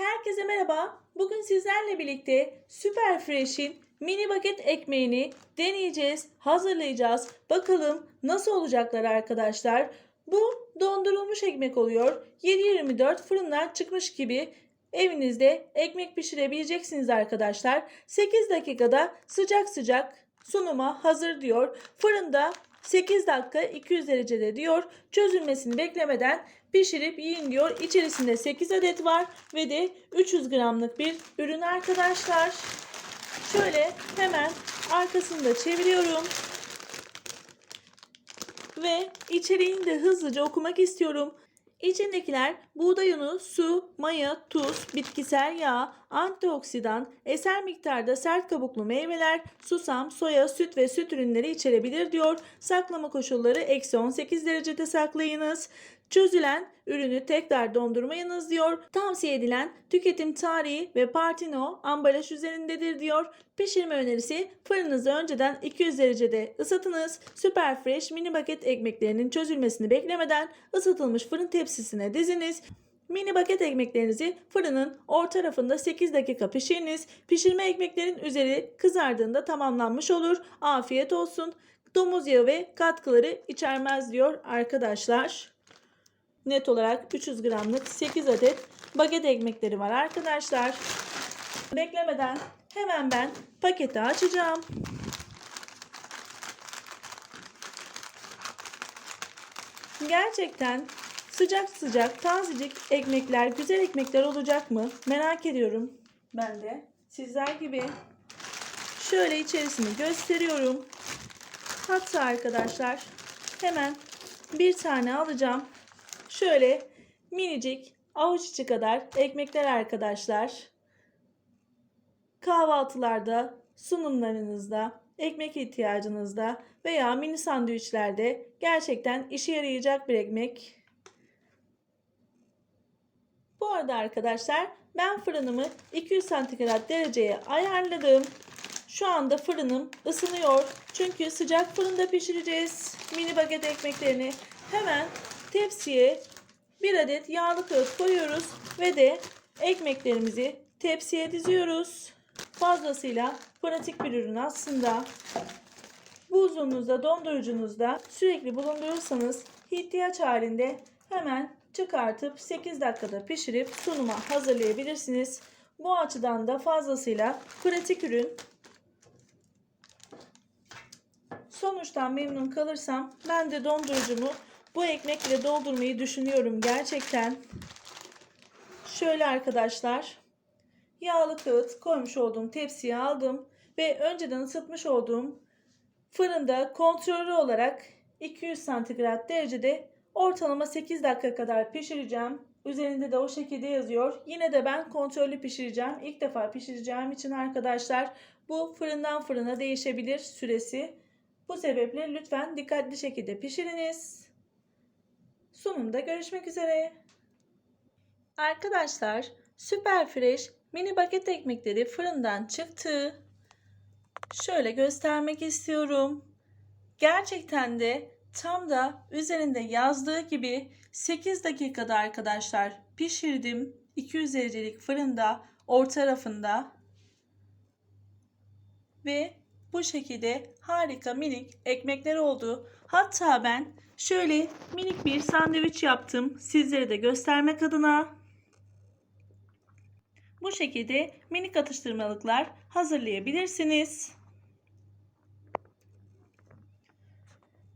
Herkese merhaba. Bugün sizlerle birlikte Super Fresh'in mini baget ekmeğini deneyeceğiz, hazırlayacağız. Bakalım nasıl olacaklar arkadaşlar. Bu dondurulmuş ekmek oluyor. 7-24 fırından çıkmış gibi evinizde ekmek pişirebileceksiniz arkadaşlar. 8 dakikada sıcak sıcak sunuma hazır diyor. Fırında 8 dakika 200 derecede diyor. Çözülmesini beklemeden pişirip yiyin diyor. İçerisinde 8 adet var ve de 300 gramlık bir ürün arkadaşlar. Şöyle hemen arkasını da çeviriyorum. Ve içeriğini de hızlıca okumak istiyorum. İçindekiler buğday unu, su, maya, tuz, bitkisel yağ, antioksidan, eser miktarda sert kabuklu meyveler, susam, soya, süt ve süt ürünleri içerebilir diyor. Saklama koşulları eksi 18 derecede saklayınız. Çözülen ürünü tekrar dondurmayınız diyor. Tavsiye edilen tüketim tarihi ve partino ambalaj üzerindedir diyor. Pişirme önerisi fırınınızı önceden 200 derecede ısıtınız. Super Fresh mini baget ekmeklerinin çözülmesini beklemeden ısıtılmış fırın tepsisine diziniz. Mini baget ekmeklerinizi fırının orta tarafında 8 dakika pişiriniz. Pişirme ekmeklerin üzeri kızardığında tamamlanmış olur. Afiyet olsun. Domuz yağı ve katkıları içermez diyor arkadaşlar. Net olarak 300 gramlık 8 adet baget ekmekleri var arkadaşlar. Beklemeden hemen ben paketi açacağım. Gerçekten sıcak sıcak tazecik ekmekler, güzel ekmekler olacak mı? Merak ediyorum. Ben de sizler gibi şöyle içerisini gösteriyorum. Hatta arkadaşlar hemen bir tane alacağım. Şöyle minicik avuç içi kadar ekmekler arkadaşlar. Kahvaltılarda, sunumlarınızda, ekmek ihtiyacınızda veya mini sandviçlerde gerçekten işe yarayacak bir ekmek. Bu arada arkadaşlar ben fırınımı 200 santigrat dereceye ayarladım. Şu anda fırınım ısınıyor. Çünkü sıcak fırında pişireceğiz mini baget ekmeklerini. Hemen tepsiye bir adet yağlı kağıt koyuyoruz ve de ekmeklerimizi tepsiye diziyoruz. Fazlasıyla pratik bir ürün aslında. Buzluğunuzda, dondurucunuzda sürekli bulundurursanız ihtiyaç halinde hemen çıkartıp 8 dakikada pişirip sunuma hazırlayabilirsiniz. Bu açıdan da fazlasıyla pratik ürün. Sonuçtan memnun kalırsam ben de dondurucumu bu ekmekle doldurmayı düşünüyorum gerçekten. Şöyle arkadaşlar. Yağlı kağıt koymuş olduğum tepsiye aldım ve önceden ısıtmış olduğum fırında kontrollü olarak 200 santigrat derecede ortalama 8 dakika kadar pişireceğim. Üzerinde de o şekilde yazıyor. Yine de ben kontrollü pişireceğim. İlk defa pişireceğim için arkadaşlar bu fırından fırına değişebilir süresi. Bu sebeple lütfen dikkatli şekilde pişiriniz. Sunumda görüşmek üzere. Arkadaşlar Süper Fresh mini paket ekmekleri fırından çıktı. Şöyle göstermek istiyorum. Gerçekten de tam da üzerinde yazdığı gibi 8 dakikada arkadaşlar pişirdim. 200 derecelik fırında orta tarafında ve bu şekilde harika minik ekmekler oldu. Hatta ben şöyle minik bir sandviç yaptım sizlere de göstermek adına. Bu şekilde minik atıştırmalıklar hazırlayabilirsiniz.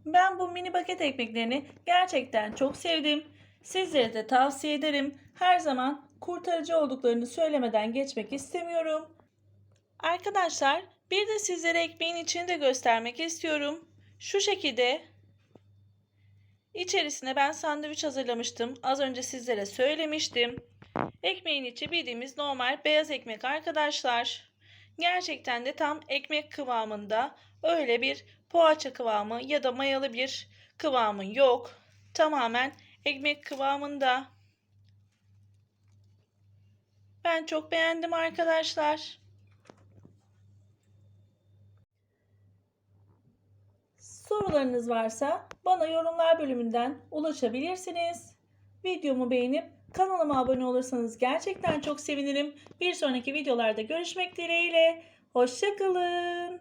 Ben bu mini paket ekmeklerini gerçekten çok sevdim. Sizlere de tavsiye ederim. Her zaman kurtarıcı olduklarını söylemeden geçmek istemiyorum. Arkadaşlar bir de sizlere ekmeğin içini de göstermek istiyorum. Şu şekilde içerisine ben sandviç hazırlamıştım. Az önce sizlere söylemiştim. Ekmeğin içi bildiğimiz normal beyaz ekmek arkadaşlar. Gerçekten de tam ekmek kıvamında öyle bir poğaça kıvamı ya da mayalı bir kıvamı yok. Tamamen ekmek kıvamında. Ben çok beğendim arkadaşlar. Sorularınız varsa bana yorumlar bölümünden ulaşabilirsiniz. Videomu beğenip Kanalıma abone olursanız gerçekten çok sevinirim. Bir sonraki videolarda görüşmek dileğiyle. Hoşçakalın.